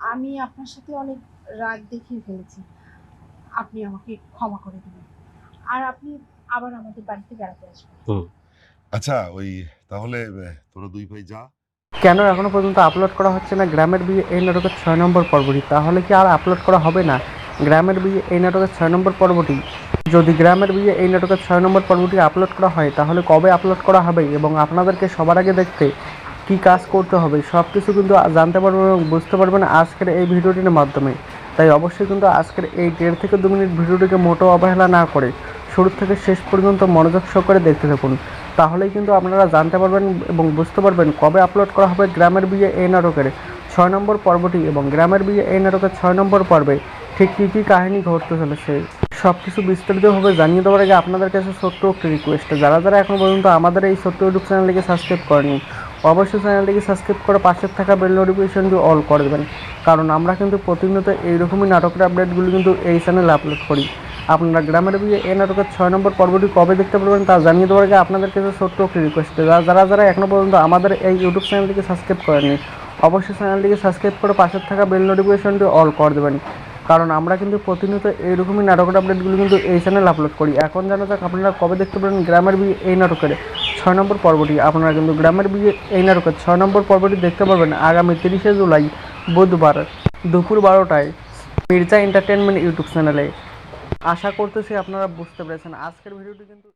আমি আপনার সাথে অনেক রাগ দেখিয়ে ফেলেছি। আপনি আমাকে ক্ষমা করে দিবেন। আর আপনি আবার আমাদের বাড়িতে বেড়াতে আসবেন। আচ্ছা ওই তাহলে তোরা দুই ভাই যা। কেন এখনও পর্যন্ত আপলোড করা হচ্ছে না? গ্রামের বিয়ে এই নাটকের ছয় নম্বর পর্বটি। তাহলে কি আর আপলোড করা হবে না? গ্রামের বিয়ে এই নাটকের ছয় নম্বর পর্বটি। যদি গ্রামের বিয়ে এই নাটকের ছয় নম্বর পর্বটি আপলোড করা হয় তাহলে কবে আপলোড করা হবে এবং আপনাদেরকে সবার আগে দেখতে কি কাজ করতে হবে সব কিছু কিন্তু জানতে পারবেন এবং বুঝতে পারবেন আজকের এই ভিডিওটির মাধ্যমে। তাই অবশ্যই কিন্তু আজকের এই দেড় থেকে দু মিনিট ভিডিওটিকে মোটো অবহেলা না করে শুরু থেকে শেষ পর্যন্ত মনোযোগ সহকারে দেখতে থাকুন। তাহলেই কিন্তু আপনারা জানতে পারবেন এবং বুঝতে পারবেন কবে আপলোড করা হবে গ্রামের বিয়ে এই নাটকের ছয় নম্বর পর্বটি এবং গ্রামের বিয়ে এই নাটকের ছয় নম্বর পর্বে ঠিক কী কী কাহিনী ঘটতে চলেছে সব কিছু বিস্তারিতভাবে জানিয়ে দেওয়ার আগে আপনাদের কাছে ছোট্ট একটি রিকোয়েস্ট যারা যারা এখন পর্যন্ত আমাদের এই ছোট্ট ইউটিউব চ্যানেলটিকে সাবস্ক্রাইব করেনি অবশ্যই চ্যানেলটিকে সাবস্ক্রাইব করে পাশে থাকা বেল নোটিফিকেশনটি অল করে দেবেন। কারণ আমরা কিন্তু প্রতিনিয়ত এইরকমই নাটকের আপডেটগুলি কিন্তু এই চ্যানেলে আপলোড করি। আপনারা গ্রামের বিয়ে এই নাটকের ছয় নম্বর পর্বটি কবে দেখতে পারবেন তা জানিয়ে দেওয়ার আগে আপনাদের কাছে ছোট্ট একটি রিকোয়েস্ট যারা যারা এখনও পর্যন্ত আমাদের এই ইউটিউব চ্যানেলটিকে সাবস্ক্রাইব করেননি, অবশ্যই চ্যানেলটিকে সাবস্ক্রাইব করে পাশে থাকা বেল নোটিফিকেশনটি অল করে দেবেন। কারণ আমরা কিন্তু প্রতিনিয়ত এইরকমই নাটকের আপডেটগুলো কিন্তু এই চ্যানেলে আপলোড করি। এখন জানা যাক আপনারা কবে দেখতে পারেন গ্রামের বিয়ে এই নাটকের। ছয় নম্বর পর্বটি আপনারা কিন্তু গ্রামের বিয়ে এই নাটকের ছয় নম্বর পর্বটি দেখতে পারবেন আগামী তিরিশে জুলাই, বুধবার দুপুর বারোটায় মির্জা এন্টারটেনমেন্ট ইউটিউব চ্যানেলে। আশা করতেছি আপনারা বুঝতে পেরেছেন। আজকের ভিডিওটি কিন্তু